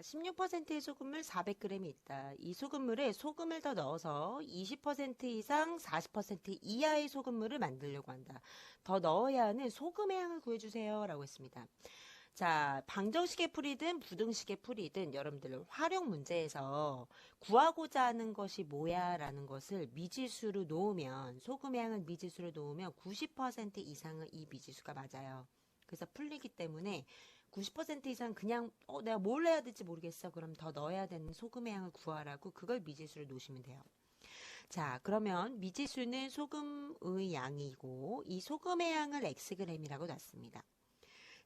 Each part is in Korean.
16%의 소금물 400g이 있다. 이 소금물에 소금을 더 넣어서 20% 이상 40% 이하의 소금물을 만들려고 한다. 더 넣어야 하는 소금의 양을 구해주세요. 라고 했습니다. 자, 방정식의 풀이든 부등식의 풀이든 여러분들 활용 문제에서 구하고자 하는 것이 뭐야? 라는 것을 미지수로 놓으면, 소금의 양을 미지수로 놓으면 90% 이상은 이 미지수가 맞아요. 그래서 풀리기 때문에 90% 이상 그냥 어, 내가 뭘 해야 될지 모르겠어. 그럼 더 넣어야 되는 소금의 양을 구하라고 그걸 미지수로 놓으시면 돼요. 자, 그러면 미지수는 소금의 양이고 이 소금의 양을 xg이라고 놨습니다.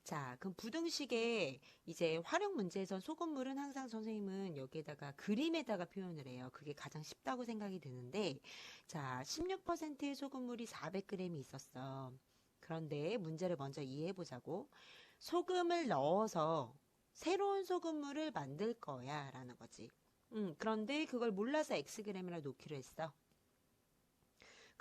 자, 그럼 부등식에 이제 활용 문제에서 소금물은 항상 선생님은 여기에다가 그림에다가 표현을 해요. 그게 가장 쉽다고 생각이 드는데, 자, 16%의 소금물이 400g이 있었어. 그런데 문제를 먼저 이해해 보자고. 소금을 넣어서 새로운 소금물을 만들 거야 라는 거지. 음, 그런데 그걸 몰라서 xg이라 놓기로 했어.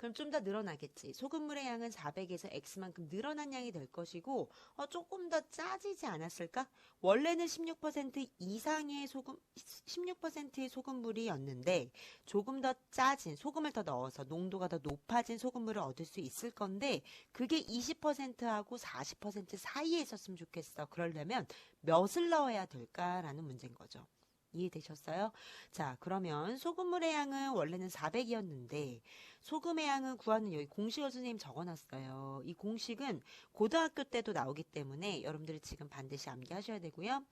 그럼 좀 더 늘어나겠지. 소금물의 양은 400에서 x만큼 늘어난 양이 될 것이고 어, 조금 더 짜지지 않았을까? 원래는 16% 이상의 소금 16%의 소금물이었는데 조금 더 짜진 소금을 더 넣어서 농도가 더 높아진 소금물을 얻을 수 있을 건데 그게 20%하고 40% 사이에 있었으면 좋겠어. 그러려면 몇을 넣어야 될까라는 문제인 거죠. 이해되셨어요? 자, 그러면 소금물의 양은 원래는 400이었는데 소금의 양을 구하는 여기 공식을 선생님 적어놨어요. 이 공식은 고등학교 때도 나오기 때문에 여러분들이 지금 반드시 암기하셔야 되고요.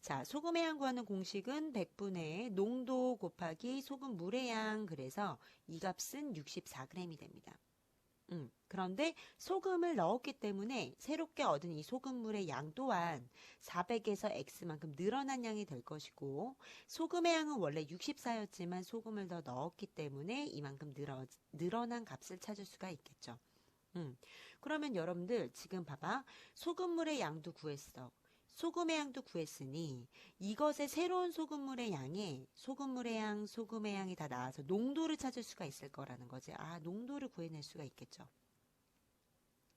자, 소금의 양 구하는 공식은 100분의 농도 곱하기 소금물의 양 그래서 이 값은 64g이 됩니다. 음, 그런데 소금을 넣었기 때문에 새롭게 얻은 이 소금물의 양 또한 400에서 x만큼 늘어난 양이 될 것이고 소금의 양은 원래 64였지만 소금을 더 넣었기 때문에 이만큼 늘어, 늘어난 값을 찾을 수가 있겠죠. 음, 그러면 여러분들 지금 봐봐 소금물의 양도 구했어. 소금의 양도 구했으니 이것의 새로운 소금물의 양에 소금물의 양, 소금의 양이 다 나와서 농도를 찾을 수가 있을 거라는 거지. 아, 농도를 구해낼 수가 있겠죠.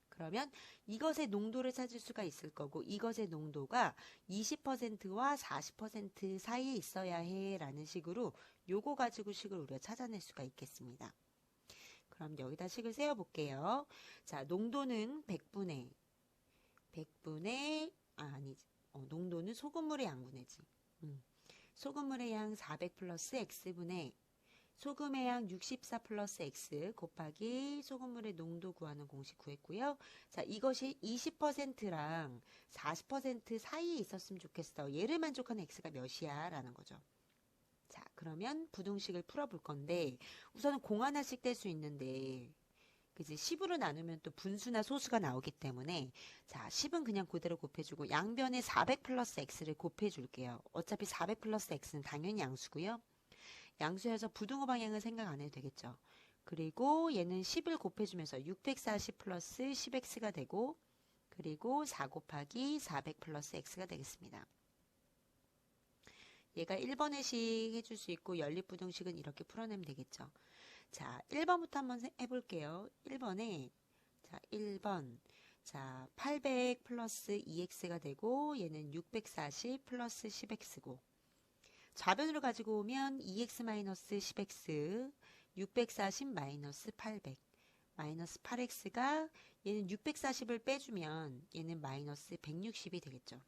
그러면 이것의 농도를 찾을 수가 있을 거고 이것의 농도가 20%와 40% 사이에 있어야 해 라는 식으로 요거 가지고 식을 우리가 찾아낼 수가 있겠습니다. 그럼 여기다 식을 세워 볼게요. 자, 농도는 100분의 100분의 아, 아니지. 어, 농도는 소금물의 양분의지. 음. 소금물의 양 400 플러스 x분의 소금의 양 64 플러스 x 곱하기 소금물의 농도 구하는 공식 구했고요. 자, 이것이 20%랑 40% 사이에 있었으면 좋겠어. 얘를 만족하는 x가 몇이야? 라는 거죠. 자, 그러면 부등식을 풀어볼 건데 우선은 공 하나씩 뗄 수 있는데 그지 10으로 나누면 또 분수나 소수가 나오기 때문에 자 10은 그냥 그대로 곱해주고 양변에 400 플러스 x를 곱해줄게요. 어차피 400 플러스 x는 당연히 양수고요. 양수여서 부등호 방향을 생각 안 해도 되겠죠. 그리고 얘는 10을 곱해주면서 640 플러스 10x가 되고 그리고 4 곱하기 400 플러스 x가 되겠습니다. 얘가 1번의 식 해줄 수 있고 연립부등식은 이렇게 풀어내면 되겠죠. 자, 1번부터 한번 해볼게요. 1번에, 자, 1번. 자, 800 플러스 2x가 되고, 얘는 640 플러스 10x고, 좌변으로 가지고 오면 2x 마이너스 10x, 640 마이너스 800, 마이너스 8x가 얘는 640을 빼주면 얘는 마이너스 160이 되겠죠.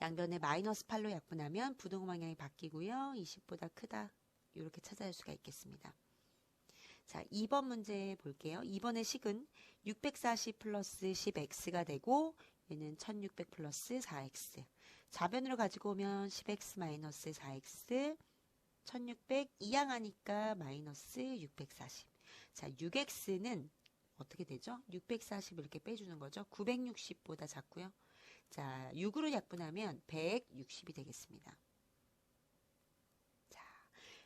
양변에 마이너스 8로 약분하면 부동호 방향이 바뀌고요. 20보다 크다. 이렇게 찾아낼 수가 있겠습니다. 자, 2번 문제 볼게요. 2번의 식은 640 플러스 10x가 되고 얘는 1600 플러스 4x. 좌변으로 가지고 오면 10x 마이너스 4x 1600 이항하니까 마이너스 640. 자, 6x는 어떻게 되죠? 640 이렇게 빼주는 거죠. 960보다 작고요. 자, 6으로 약분하면 160이 되겠습니다.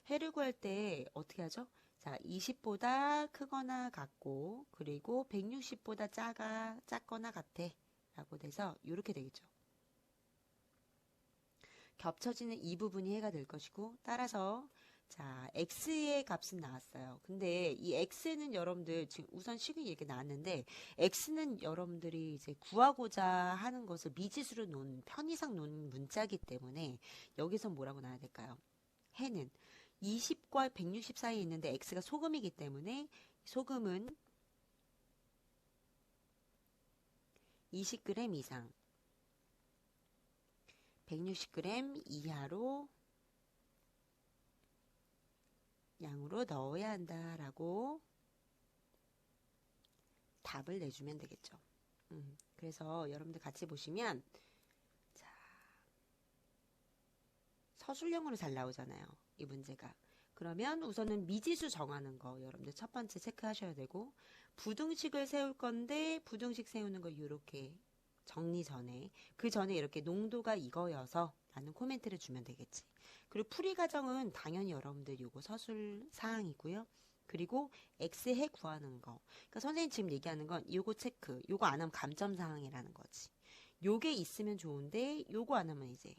해를 구할 때 어떻게 하죠? 자, 20보다 크거나 같고 그리고 160보다 작아 작거나 같아 라고 돼서 이렇게 되겠죠. 겹쳐지는 이 부분이 해가 될 것이고 따라서 자, x의 값은 나왔어요. 근데 이 x는 여러분들 지금 우선 식은 얘기 나왔는데 x는 여러분들이 이제 구하고자 하는 것을 미지수로 놓은 편의상 놓은 문자기 때문에 여기서 뭐라고 나와야 될까요? 해는 20과 160 사이에 있는데 x가 소금이기 때문에 소금은 20g 이상 160g 이하로 양으로 넣어야 한다라고 답을 내주면 되겠죠. 음, 그래서 여러분들 같이 보시면 자, 서술형으로 잘 나오잖아요. 이 문제가. 그러면 우선은 미지수 정하는 거 여러분들 첫 번째 체크하셔야 되고 부등식을 세울 건데 부등식 세우는 거 이렇게 정리 전에 그 전에 이렇게 농도가 이거여서 라는 코멘트를 주면 되겠지. 그리고 풀이 과정은 당연히 여러분들 요거 서술 사항이고요. 그리고 x해 구하는 거. 그러니까 선생님 지금 얘기하는 건 요거 체크, 요거 안 하면 감점 사항이라는 거지. 요게 있으면 좋은데 요거 안 하면 이제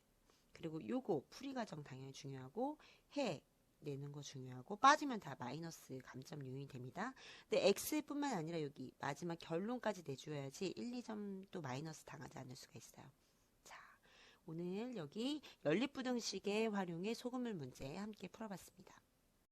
그리고 요거 풀이 과정 당연히 중요하고 해 내는 거 중요하고 빠지면 다 마이너스 감점 요인이 됩니다. 근데 x뿐만 아니라 여기 마지막 결론까지 내줘야지 1, 2점도 마이너스 당하지 않을 수가 있어요. 자, 오늘 여기 연립부등식의 활용의 소금물 문제 함께 풀어봤습니다.